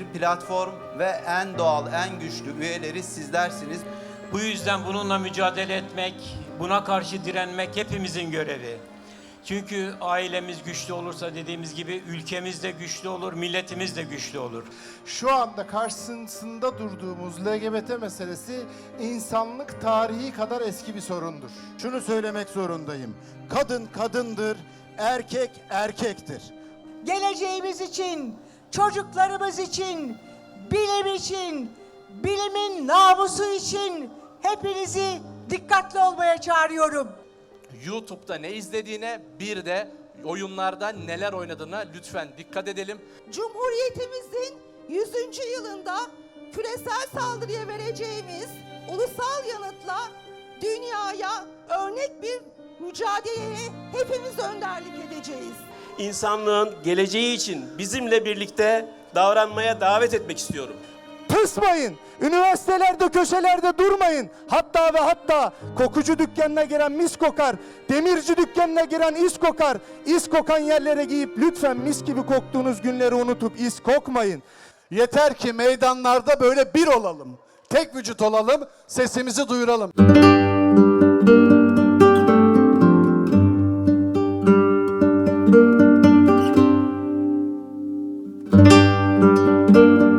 bir platform ve en doğal, en güçlü üyeleri sizlersiniz. Bu yüzden bununla mücadele etmek, buna karşı direnmek hepimizin görevi. Çünkü ailemiz güçlü olursa dediğimiz gibi ülkemiz de güçlü olur, milletimiz de güçlü olur. Şu anda karşısında durduğumuz LGBT meselesi insanlık tarihi kadar eski bir sorundur. Şunu söylemek zorundayım. Kadın kadındır, erkek erkektir. geleceğimiz için, çocuklarımız için, bilim için, bilimin namusu için hepinizi dikkatli olmaya çağırıyorum. YouTube'da ne izlediğine bir de oyunlarda neler oynadığına lütfen dikkat edelim. Cumhuriyetimizin 100. yılında küresel saldırıya vereceğimiz ulusal yanıtla dünyaya örnek bir mücadeleye hepimiz önderlik edeceğiz. İnsanlığın geleceği için bizimle birlikte davranmaya davet etmek istiyorum. Pısmayın. Üniversitelerde köşelerde durmayın. Hatta ve hatta kokucu dükkanına giren mis kokar. Demirci dükkanına giren is kokar. İs kokan yerlere giyip lütfen mis gibi koktuğunuz günleri unutup is kokmayın. Yeter ki meydanlarda böyle bir olalım. Tek vücut olalım, sesimizi duyuralım. Música